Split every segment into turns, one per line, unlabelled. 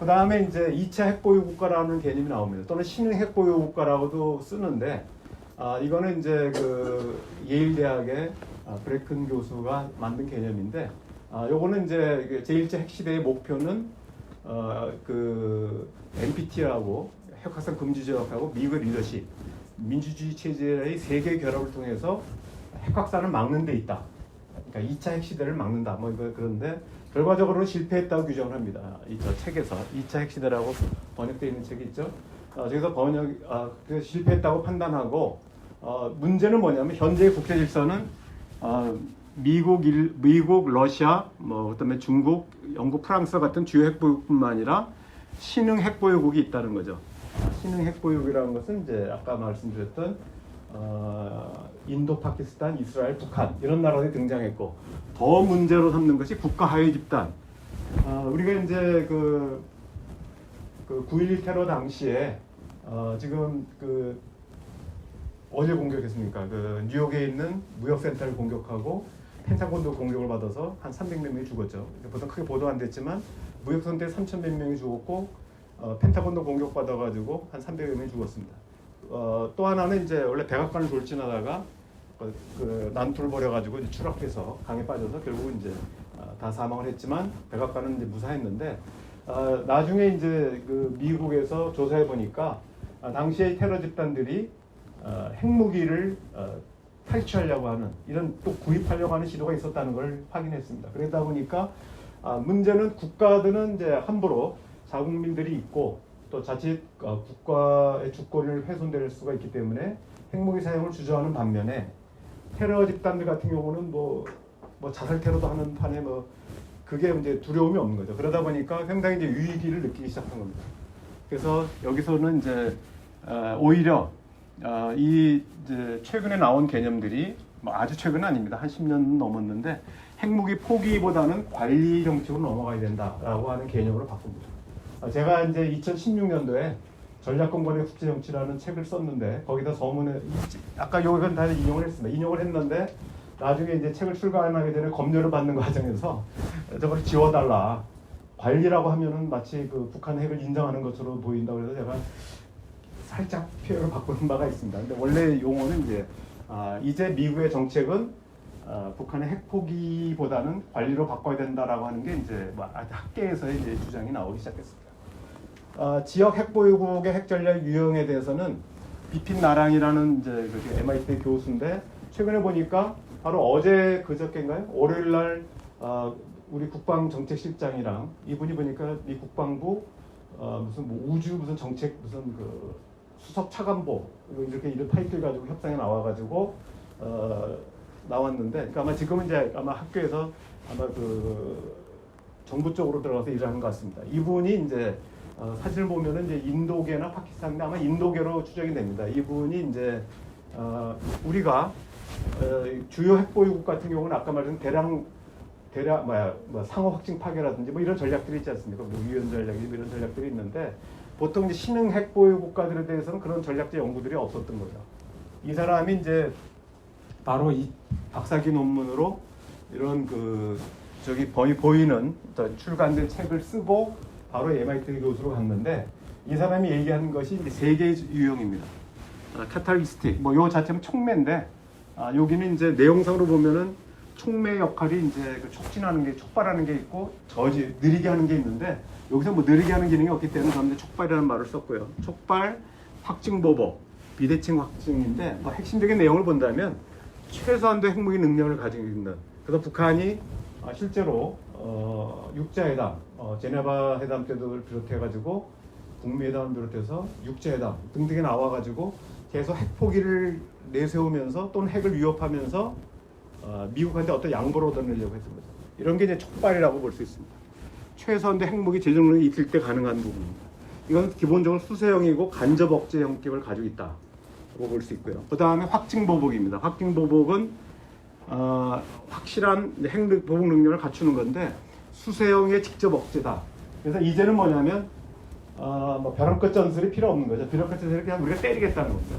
그 다음에 이제 2차 핵보유 국가라는 개념이 나옵니다. 또는 신흥 핵보유 국가라고도 쓰는데, 아, 이거는 이제 그 예일 대학의 아, 브레큰 교수가 만든 개념인데, 아, 요거는 이제 그 제1차 핵시대의 목표는 어, 그 NPT라고 핵확산 금지 조약하고 미국의 리더십, 민주주의 체제의 세계 결합을 통해서 핵확산을 막는 데 있다. 그러니까 2차 핵시대를 막는다. 뭐 이거 그런데 결과적으로 실패했다고 규정을 합니다. 이 저 책에서 2차 핵시대라고 번역되어 있는 책이 있죠. 어, 저기서 번역 아, 그 실패했다고 판단하고 어, 문제는 뭐냐면 현재 국제 질서는 어, 미국, 일, 미국, 러시아, 뭐 그다음에 중국, 영국, 프랑스 같은 주요 핵보유국뿐만 아니라 신흥 핵보유국이 있다는 거죠. 신흥 핵보유국이라는 것은 이제 아까 말씀드렸던 어, 인도, 파키스탄, 이스라엘, 북한 이런 나라들이 등장했고 더 문제로 삼는 것이 국가 하위 집단. 아, 우리가 이제 그, 그 9.11 테러 당시에 어, 지금 그 어제 공격했습니까? 그 뉴욕에 있는 무역센터를 공격하고 펜타곤도 공격을 받아서 한 300몇 명이 죽었죠. 보통 크게 보도 안 됐지만 무역센터에 3,100 명이 죽었고 어, 펜타곤도 공격받아가지고 한 300여 명이 죽었습니다. 어, 또 하나는 이제 원래 백악관을 돌진하다가 어, 그 난투를 벌여가지고 추락해서 강에 빠져서 결국은 이제 어, 다 사망을 했지만 백악관은 이제 무사했는데 어, 나중에 이제 그 미국에서 조사해 보니까 아, 당시에 테러 집단들이 어, 핵무기를 어, 탈취하려고 하는 이런 또 구입하려고 하는 시도가 있었다는 걸 확인했습니다. 그러다 보니까 아, 문제는 국가들은 이제 함부로 자국민들이 있고 또 자칫 어, 국가의 주권을 훼손될 수가 있기 때문에 핵무기 사용을 주저하는 반면에 테러 집단들 같은 경우는 뭐, 뭐 자살 테러도 하는 판에 뭐 그게 이제 두려움이 없는 거죠. 그러다 보니까 상당히 이제 위기를 느끼기 시작한 겁니다. 그래서 여기서는 이제 어, 오히려 어, 이 이제 최근에 나온 개념들이 뭐 아주 최근 은 아닙니다. 한 10년 넘었는데 핵무기 포기보다는 관리 정책으로 넘어가야 된다라고 하는 개념으로 바꿉니다. 어, 제가 이제 2016년도에 전략공간의 국제 정치라는 책을 썼는데 거기다 서문에 이- 아까 요건 다 인용을 했습니다. 인용을 했는데 나중에 이제 책을 출간하기 전에 검열을 받는 과정에서 저걸 지워달라. 관리라고 하면은 마치 그 북한 핵을 인정하는 것으로 보인다고 해서 제가 살짝 표현을 바꾸는 바가 있습니다. 근데 원래 용어는 이제 아, 이제 미국의 정책은 아, 북한의 핵 포기보다는 관리로 바꿔야 된다라고 하는 게 이제 뭐 아주 학계에서의 이제 주장이 나오기 시작했습니다. 아, 지역 핵보유국의 핵 전략 유형에 대해서는 비핀 나랑이라는 이제 그 MIT 교수인데 최근에 보니까 바로 어제 그저께인가요? 월요일 날 아, 우리 국방정책실장이랑 이분이 보니까 미 국방부 어, 무슨 뭐 우주 무슨 정책 무슨 그 수석 차관보 이렇게 이런 타이틀 가지고 협상에 나와가지고 어, 나왔는데 그러니까 아마 지금은 이제 아마 학교에서 아마 그 정부 쪽으로 들어가서 일하는 것 같습니다. 이분이 이제 어, 사진을 보면은 이제 인도계나 파키스탄인데 아마 인도계로 추정이 됩니다. 이분이 이제 어, 우리가 어, 주요 핵보유국 같은 경우는 아까 말한 대량 대략 뭐야 뭐 상호 확증 파괴라든지 뭐 이런 전략들이 있지 않습니까? 뭐 위헌 전략이 뭐 이런 전략들이 있는데 보통 이제 신흥 핵 보유 국가들에 대해서는 그런 전략적 연구들이 없었던 거죠. 이 사람이 이제 바로 이 박사기 논문으로 이런 그 저기 거의 보이는 저 출간된 책을 쓰고 바로 MIT 교수로 갔는데 이 사람이 얘기하는 것이 세 개의 유형입니다. 아, 카탈리스틱 뭐 요 자체는 촉매인데 아, 여기는 이제 내용상으로 보면은 촉매 역할이 이제 그 촉진하는 게 촉발하는 게 있고 저지 느리게 하는 게 있는데 여기서 뭐 느리게 하는 기능이 없기 때문에 저는 촉발이라는 말을 썼고요. 촉발, 확증 보복, 비대칭 확증인데 뭐 핵심적인 내용을 본다면 최소한도 핵무기 능력을 가지고 있는 그래서 북한이 아, 실제로 어, 육자회담, 어, 제네바 회담 때도 비롯해 가지고 북미 회담을 비롯해서 육자회담 등등에 나와 가지고 계속 핵 포기를 내세우면서 또는 핵을 위협하면서 어, 미국한테 어떤 양보를 얻어내려고 했던 거죠. 이런 게 이제 촉발이라고 볼 수 있습니다. 최소한도 핵무기 제정 능력이 있을 때 가능한 부분입니다. 이건 기본적으로 수세형이고 간접 억제 형식을 가지고 있다고 볼 수 있고요. 그 다음에 확증 보복입니다. 확증 보복은 어, 확실한 핵 능- 보복 능력을 갖추는 건데 수세형의 직접 억제다. 그래서 이제는 뭐냐면 어, 뭐 벼랑 끝 전술이 필요 없는 거죠. 벼랑 끝 전술이 그냥 우리가 때리겠다는 겁니다.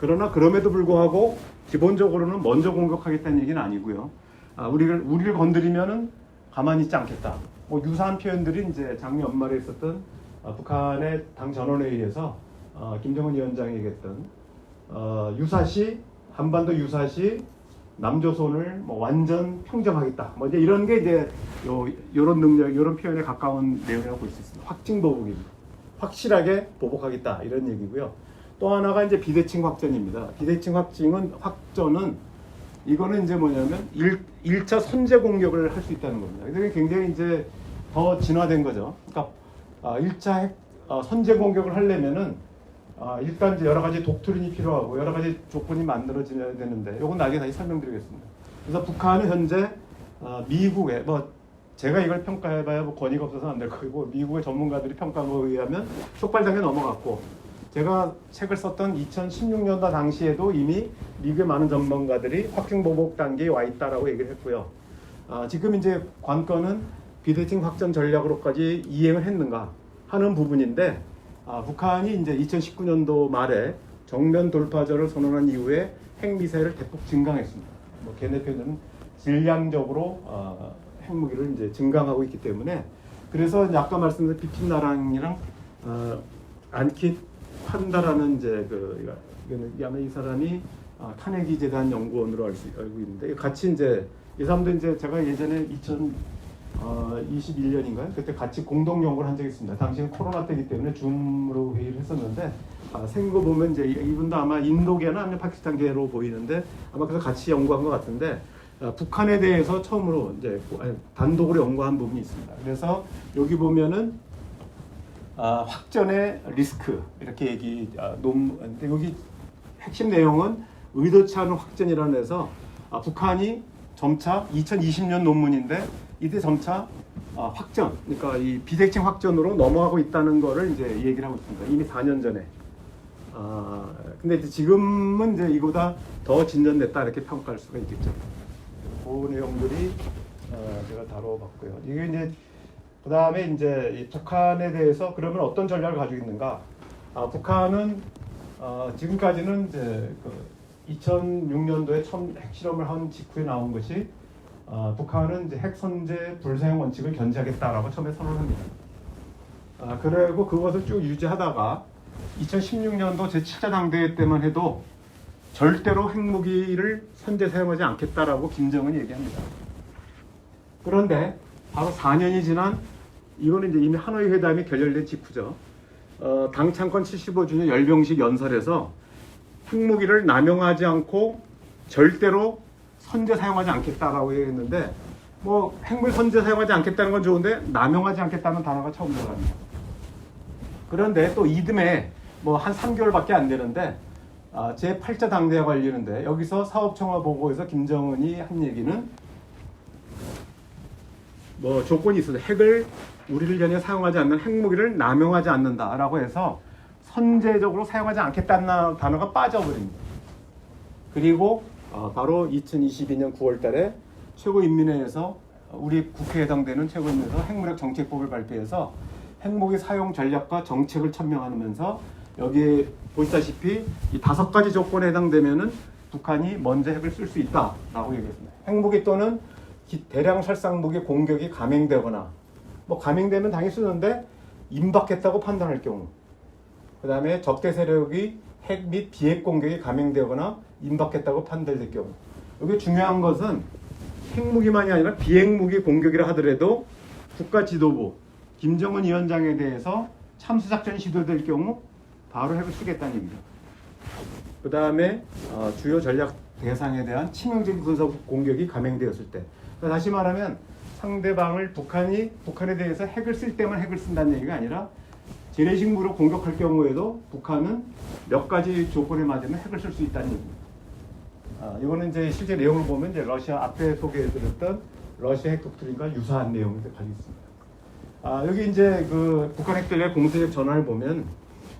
그러나 그럼에도 불구하고 기본적으로는 먼저 공격하겠다는 얘기는 아니고요. 아, 우리를 우리를 건드리면은 가만히 있지 않겠다. 뭐 유사한 표현들이 이제 작년 연말에 있었던 어, 북한의 당 전원회의에서 어, 김정은 위원장이 얘기했던 어, 유사시 한반도 유사시 남조선을 뭐 완전 평정하겠다. 뭐 이제 이런 게 이제 요 요런 능력, 요런 표현에 가까운 내용이라고 볼 수 있습니다. 확증 보복입니다. 확실하게 보복하겠다 이런 얘기고요. 또 하나가 이제 비대칭 확전입니다. 비대칭 확증은 확전은 이거는 이제 뭐냐면 일, 1차 선제 공격을 할 수 있다는 겁니다. 이게 굉장히 이제 더 진화된 거죠. 그러니까 아, 1차 핵, 아, 선제 공격을 하려면은 아, 일단 여러 가지 독트린이 필요하고 여러 가지 조건이 만들어져야 되는데 이건 나중에 다시 설명드리겠습니다. 그래서 북한은 현재 아, 미국의 뭐 제가 이걸 평가해봐야 뭐 권위가 없어서 안 될 거고 미국의 전문가들이 평가한 거에 의하면 촉발 단계 넘어갔고 제가 책을 썼던 2016년도 당시에도 이미 미국의 많은 전문가들이 확증 보복 단계에 와 있다라고 얘기를 했고요. 아, 지금 이제 관건은 비대칭 확전 전략으로까지 이행을 했는가 하는 부분인데 아, 북한이 이제 2019년도 말에 정면 돌파전을 선언한 이후에 핵미사일을 대폭 증강했습니다. 뭐 걔네 표현은 질량적으로 아, 핵무기를 이제 증강하고 있기 때문에 그래서 아까 말씀드린 비핀 나랑이랑 어, 안킷 판다라는 이제 그 이거는 아마 이 사람이 아, 카네기 재단 연구원으로 알 수, 알고 있는데 같이 이제 이 사람도 이제 제가 예전에 2021년인가요? 그때 같이 공동 연구를 한 적이 있습니다. 당시는 코로나 때이기 때문에 줌으로 회의를 했었는데 아, 생긴 거 보면 이제 이분도 아마 인도계나 아니면 파키스탄계로 보이는데 아마 그래서 같이 연구한 것 같은데 아, 북한에 대해서 처음으로 이제 단독으로 연구한 부분이 있습니다. 그래서 여기 보면은 아, 확전의 리스크 이렇게 얘기 아, 논 근데 여기 핵심 내용은 의도치 않은 확전이라는 해서 아, 북한이 점차 2020년 논문인데 이때 점차 아, 확전 그러니까 이 비대칭 확전으로 넘어가고 있다는 거를 이제 얘기를 하고 있습니다. 이미 4년 전에. 아 근데 이제 지금은 이제 이보다 더 진전됐다 이렇게 평가할 수가 있겠죠. 그 내용들이 어, 제가 다뤄봤고요. 이게 이제 그 다음에 이제 이 북한에 대해서 그러면 어떤 전략을 가지고 있는가? 아, 북한은 어, 지금까지는 이제 그 2006년도에 처음 핵실험을 한 직후에 나온 것이 어, 북한은 이제 핵 선제 불사용 원칙을 견지하겠다라고 처음에 선언합니다. 아, 그리고 그것을 쭉 유지하다가 2016년도 제7차 당대회 때만 해도 절대로 핵무기를 선제 사용하지 않겠다라고 김정은이 얘기합니다. 그런데 바로 4년이 지난 이거는 이제 이미 하노이 회담이 결렬된 직후죠. 어, 당 창건 75주년 열병식 연설에서 핵무기를 남용하지 않고 절대로 선제 사용하지 않겠다라고 얘기했는데 뭐 핵물 선제 사용하지 않겠다는 건 좋은데 남용하지 않겠다는 단어가 처음 들어갑니다. 그런데 또 이듬해 뭐 한 3개월밖에 안 되는데 아, 제 8차 당대회 걸리는데 여기서 사업청화 보고에서 김정은이 한 얘기는 뭐 조건이 있어서 핵을 우리를 전혀 사용하지 않는 핵무기를 남용하지 않는다라고 해서 선제적으로 사용하지 않겠다는 단어가 빠져버립니다. 그리고 어, 바로 2022년 9월 달에 최고인민회에서 우리 국회에 해당되는 최고인민회에서 핵무력 정책법을 발표해서 핵무기 사용 전략과 정책을 천명하면서 여기에 보시다시피 이 다섯 가지 조건에 해당되면은 북한이 먼저 핵을 쓸 수 있다라고 얘기했습니다. 핵무기 또는 기- 대량 살상 무기 공격이 감행되거나 뭐 감행되면 당연히 쓰는데 임박했다고 판단할 경우 그 다음에 적대 세력이 핵 및 비핵 공격이 감행되거나 임박했다고 판단될 경우 여기 중요한 것은 핵무기만이 아니라 비핵무기 공격이라 하더라도 국가 지도부 김정은 위원장에 대해서 참수작전이 시도될 경우 바로 핵을 쓰겠다는 얘기입니다. 그 다음에 어, 주요 전략 대상에 대한 치명적인 군사 공격이 감행되었을 때 그러니까 다시 말하면 상대방을 북한이 북한에 대해서 핵을 쓸 때만 핵을 쓴다는 얘기가 아니라 재래식무로 공격할 경우에도 북한은 몇 가지 조건에 맞으면 핵을 쓸 수 있다는 얘기입니다. 아, 이거는 이제 실제 내용을 보면 이제 러시아 앞에 소개해드렸던 러시아 핵 독트린과 유사한 내용을 가지고 있습니다. 아, 여기 이제 그 북한 핵들의 공세적 전환을 보면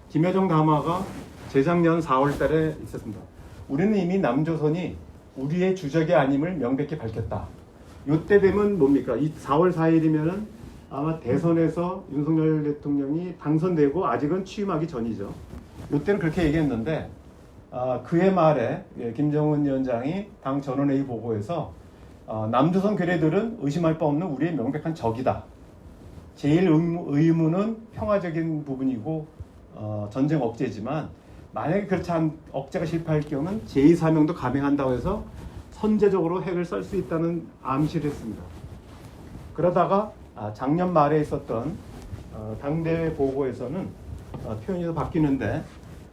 김여정 담화가 재작년 4월 달에 있었습니다. 우리는 이미 남조선이 우리의 주적이 아님을 명백히 밝혔다. 이때 되면 뭡니까? 이 4월 4일이면은 아마 대선에서 윤석열 대통령이 당선되고 아직은 취임하기 전이죠. 이때는 그렇게 얘기했는데 아, 그해 말에 예, 김정은 위원장이 당 전원회의 보고에서 어, 남조선 괴뢰들은 의심할 바 없는 우리의 명백한 적이다. 제일 의무, 의무 는 평화적인 부분이고 어, 전쟁 억제지만 만약에 그렇지 않 억제가 실패할 경우는 제2 사명도 감행한다고 해서 선제적으로 핵을 쓸수 있다는 암시를 했습니다. 그러다가 아, 작년 말에 있었던 어, 당대회 보고에서는 어, 표현이 좀 바뀌는데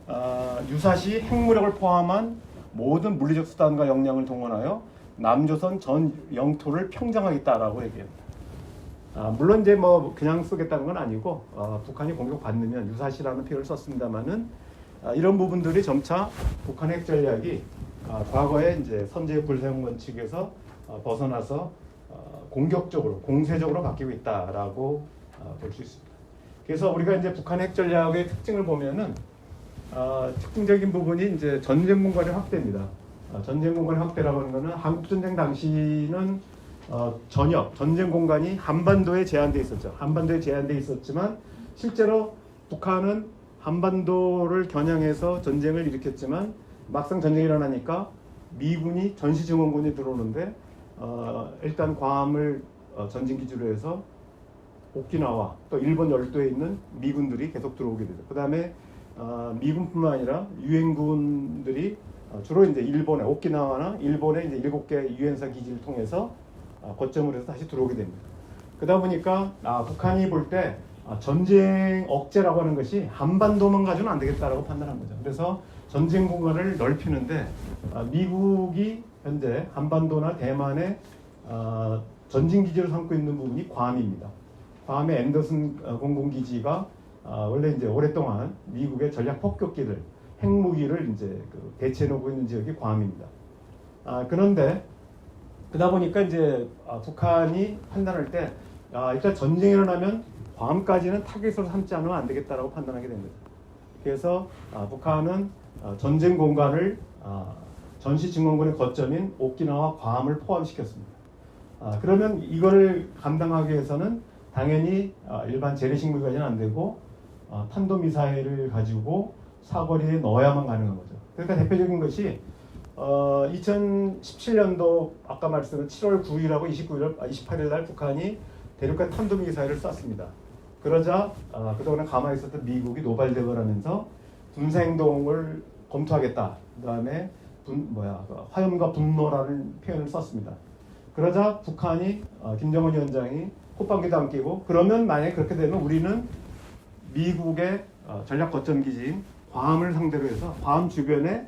어, 유사시 핵무력을 포함한 모든 물리적 수단과 역량을 동원하여 남조선 전 영토를 평정하겠다라고 얘기합니다. 아, 물론 이제 뭐 그냥 쓰겠다는 건 아니고 어, 북한이 공격받으면 유사시라는 표현을 썼습니다만은 아, 이런 부분들이 점차 북한 핵 전략이 아, 과거에 이제 선제 불사용 원칙에서 어, 벗어나서 어, 공격적으로 공세적으로 바뀌고 있다라고 어, 볼수 있습니다. 그래서 우리가 이제 북한 핵 전략의 특징을 보면은 어, 특징적인 부분이 이제 전쟁 공간의 확대입니다. 어, 전쟁 공간의 확대라고 하는 것은 한국 전쟁 당시는 어, 전역 전쟁 공간이 한반도에 제한돼 있었죠. 한반도에 제한돼 있었지만 실제로 북한은 한반도를 겨냥해서 전쟁을 일으켰지만 막상 전쟁이 일어나니까 미군이 전시 증원군이 들어오는데 어, 일단 괌을 어, 전진 기지로 해서 오키나와 또 일본 열도에 있는 미군들이 계속 들어오게 되죠. 그 다음에 어, 미군뿐만 아니라 유엔군들이 어, 주로 이제 일본의 오키나와나 일본의 이제 일곱 개 유엔사 기지를 통해서 어, 거점을 해서 다시 들어오게 됩니다. 그러다 보니까 아, 북한이 볼때 아, 전쟁 억제라고 하는 것이 한반도만 가지고는 안 되겠다라고 판단한 거죠. 그래서 전쟁 공간을 넓히는데 아, 미국이 현재 한반도나 대만의 아, 전진 기지로 삼고 있는 부분이 괌입니다. 괌의 앤더슨 어, 공군기지가 아, 원래 이제 오랫동안 미국의 전략 폭격기들 핵무기를 이제 그 대체해 놓고 있는 지역이 괌입니다. 아, 그런데 그러다 보니까 이제 아, 북한이 판단할 때 아, 일단 전쟁이 일어나면 괌까지는 타겟으로 삼지 않으면 안 되겠다라고 판단하게 된 거죠. 그래서 아, 북한은 아, 전쟁 공간을 아, 전시 증원군의 거점인 오키나와 괌을 포함시켰습니다. 아, 그러면 이거를 감당하기 위해서는 당연히 아, 일반 재래식 무기가지는 안 되고 아, 탄도미사일을 가지고 사거리에 넣어야만 가능한 거죠. 그러니까 대표적인 것이 어, 2017년도 아까 말씀드린 7월 9일하고 29일, 아, 28일 날 북한이 대륙간 탄도미사일을 쐈습니다. 그러자 아, 그동안에 가만히 있었던 미국이 노발대응을 하면서 행동을 검토하겠다. 그다음에 분, 뭐야 그 화염과 분노라는 표현을 썼습니다. 그러자 북한이 어, 김정은 위원장이 콧방귀도 안 끼고 그러면 만약에 그렇게 되면 우리는 미국의 어, 전략 거점 기지인 괌을 상대로 해서 괌 주변에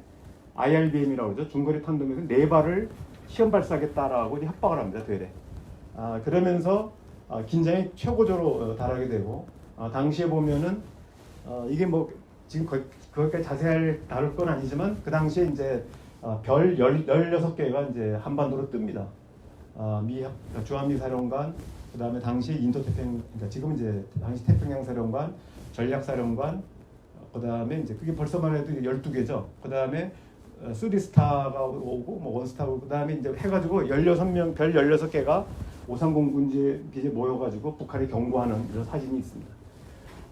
IRBM이라고 그러죠. 중거리 탄도미사 네 발을 시험 발사하겠다라고 협박을 합니다. 되레. 아, 그러면서 아, 긴장이 최고조로 어, 달하게 되고 아, 당시에 보면은 어, 이게 뭐 지금 거, 그렇게 자세히 다룰 건 아니지만 그 당시에 이제 어, 별 16개가 이제 한반도로 뜹니다. 아, 미 주한미 사령관 그다음에 당시 인도 태평 그러니까 지금 이제 당시 태평양 사령관 전략 사령관 그다음에 이제 그게 벌써만 해도 12개죠. 그다음에 어, 쓰리스타가 오고 뭐 원스타고 그다음에 이제 해 가지고 16명 별 16개가 오상공 군지 기지에 모여가지고 북한에 경고하는 이런 사진이 있습니다.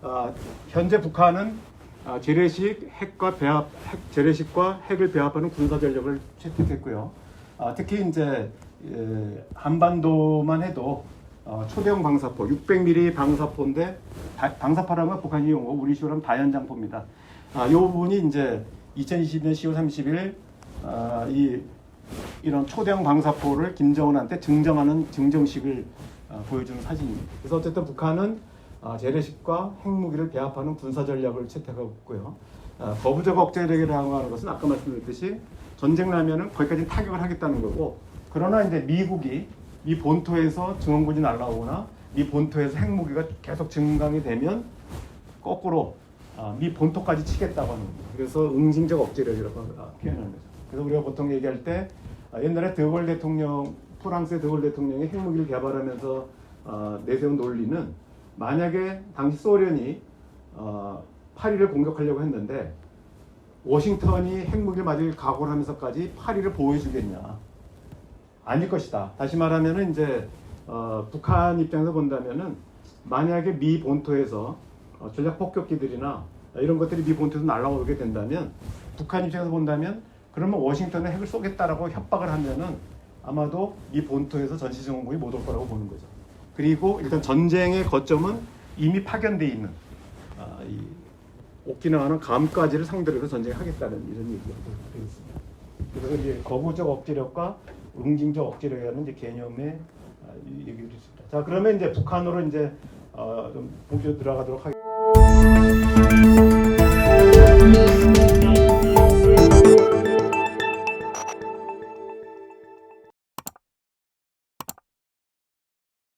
아, 현재 북한은 아, 재래식 핵과 배합, 핵, 재래식과 핵을 배합하는 군사 전력을 채택했고요. 아, 특히 이제 예, 한반도만 해도 어, 초대형 방사포, 600mm 방사포인데 다- 방사포라는 건 북한이 이용하고 우리 식으로 하면 다연장포입니다. 아, 이 부분이 이제 2020년 10월 30일 아, 이 이런 초대형 방사포를 김정은한테 증정하는 증정식을 어, 보여주는 사진입니다. 그래서 어쨌든 북한은 아, 재래식과 핵무기를 배합하는 군사 전략을 채택하고 있고요. 아, 거부적 억제력이라고 하는 것은 아까 말씀드렸듯이 전쟁 나면은 거기까지 타격을 하겠다는 거고 그러나 이제 미국이 미 본토에서 증원군이 날라오거나 미 본토에서 핵무기가 계속 증강이 되면 거꾸로 아, 미 본토까지 치겠다고 하는 겁니다. 그래서 응징적 억제력이라고 아, 표현하는 거죠. 그래서 우리가 보통 얘기할 때 아, 옛날에 드골 대통령, 프랑스의 드골 대통령이 핵무기를 개발하면서 아, 내세운 논리는 만약에 당시 소련이 어, 파리를 공격하려고 했는데 워싱턴이 핵무기를 맞을 각오를 하면서까지 파리를 보호해주겠냐? 아닐 것이다. 다시 말하면은 이제 어, 북한 입장에서 본다면은 만약에 미 본토에서 어, 전략 폭격기들이나 이런 것들이 미 본토에서 날아오게 된다면 북한 입장에서 본다면 그러면 워싱턴에 핵을 쏘겠다라고 협박을 하면은 아마도 이 본토에서 전시정원군이 못 올 거라고 보는 거죠. 그리고 일단 전쟁의 거점은 이미 파견돼 있는 아, 이 오키나와는 감까지를 상대로 해서 전쟁하겠다는 이런 얘기가 되어 있습니다. 그래서 이제 거부적 억제력과 응징적 억제력이라는 이제 개념의 아, 이 얘기들이 있습니다. 자 그러면 이제 북한으로 이제 어, 좀 본격 들어가도록 하겠습니다.